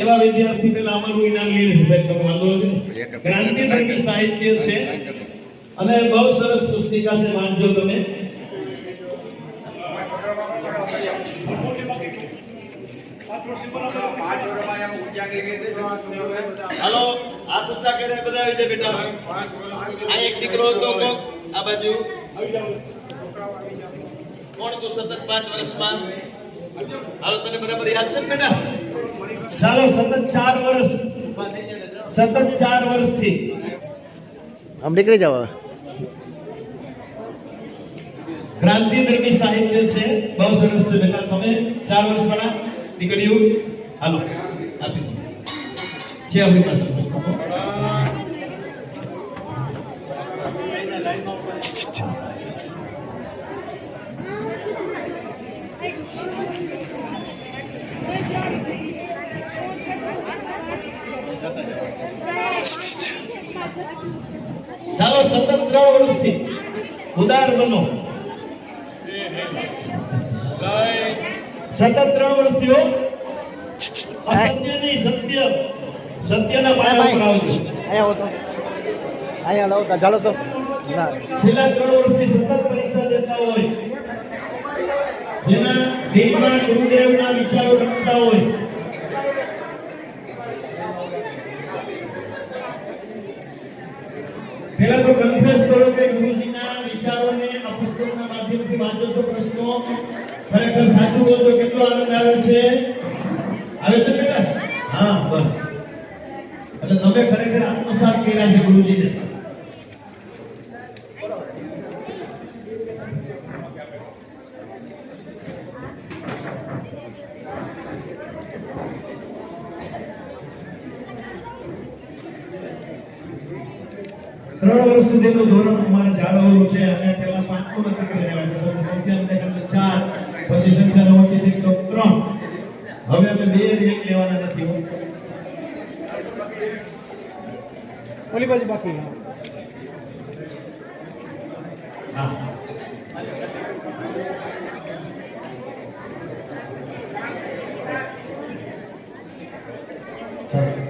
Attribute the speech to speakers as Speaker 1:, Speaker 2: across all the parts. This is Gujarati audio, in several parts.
Speaker 1: એવા વિદ્યાર્થી સાહિત્ય છે. અને બહુ સરસ પુસ્તિકા છે વાંચજો તમે. હાલો હાથ ઊંચા કરે બધા આવી જાય બેટા. આ એક દીકરો હતો કોક આ બાજુ. કોણ તું સતત પાંચ વર્ષમાં? હાલો તને બરાબર યાદ છે ને બેટા? ચાલો સતત ચાર વર્ષ. સતત ચાર વર્ષથી.
Speaker 2: આમ નીકળી જાવ.
Speaker 1: ક્રાંતિ ધર્મી સાહિત્ય છે બહુ સરસ છે બેટા. તમે ચાર વર્ષ વાળા દીકરીઓ હાલો આપી દો છે આપણી પાસે. ચાલો સતત ત્રણ વર્ષથી. ઉદાર બનો. સતત ત્રણ વર્ષ થયો. અસત્ય નહીં સત્ય. સત્યના પાયા પર આવજો
Speaker 2: અહીંયા આવો તો. અહીંયા લાવો તા ચાલો તો. ના.
Speaker 1: છેલ્લા ત્રણ વર્ષથી સતત પરીક્ષા દેતા હોય. જેના દિલમાં ગુરુદેવના વિચારો રમતા હોય. પેલા તો કન્ફેસ કરો કે ગુરુજીના વિચારોને આ પુસ્તકના માધ્યમથી વાંચો છો પ્રશ્નો. ખરેખર સાચું બોલતો કેટલો આનંદ આવે છે? આવે છે બેટા? હા, બસ. એટલે તમે ખરેખર આત્મસાત કર્યા છે ગુરુજીને. ત્રણ વર્ષ સુધીનું ધોરણ અમારે જાળવવાનું છે. અને પહેલા પાંચમું નક્કી કરી લેવાનું છે પછી સંખ્યા નંબર ચાર પછી સંખ્યા ઓછી થઈ તો ત્રણ. હવે અમે બે એક લેવાના નથી
Speaker 2: ઓલી બાજુ બાકી.
Speaker 1: હા.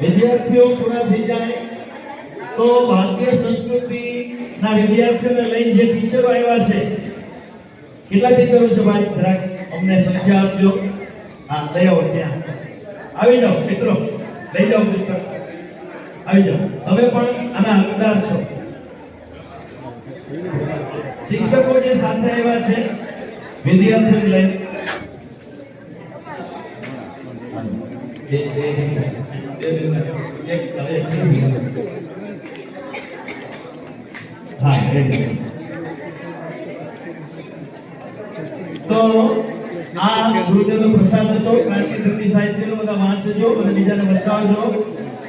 Speaker 1: વિદ્યાર્થીઓ પૂરા થઈ જાય તો ભારતીય સંસ્કૃતિ ના વિદ્યાર્થીઓને લઈને જે ટીચરો આવ્યા છે કેટલા ટીચરો છે ભાઈ? અમને સંખ્યા આપજો. હા, લઈ આવો ત્યાં. આવી જાઓ, મિત્રો. લઈ જાઓ પુસ્તક આવી જાઓ. તમે પણ આના હકદાર છો. શિક્ષકો જે સાથે આવ્યા છે, વિદ્યાર્થીઓ લઈ. હા તો આ ગુરુદેવનો પ્રસાદ હતો ક્રાંતિ ધર્મી સાહિત્યનો બધા વાંચજો અને બીજાને વસાવજો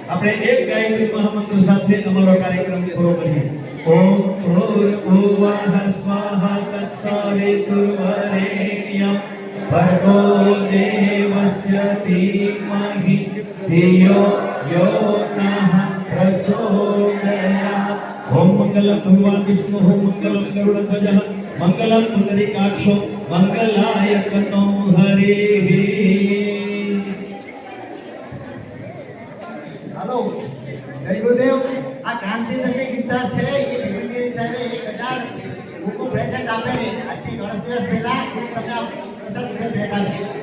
Speaker 1: આપણે એક ગાયત્રી મહામંત્ર સાથે અમારો કાર્યક્રમ પૂરો કરીએ. ઓમ ભૂર્ભુવઃ સ્વાહા તત્સવિતુર્વરેણ્યં ભર્ગો દેવસ્ય ધીમહિ. ધિયો યો નઃ પ્રચોદયાત. ઓમ મંગલ ભગવાન વિષ્ણુ ઓમ મંગલમ ગરુડધ્વજ પુંડરીકાક્ષો મંગલાય તનો હરિ
Speaker 3: હાલો. જય આ ધર્મી ગીતા છે. એ ભીમગીરી સાહેબે એક હજાર બુકો પ્રેઝન્ટ આપેલી. આજથી ઘણા દિવસ પહેલા હું તમને આ પ્રસાદ ભેટ આપી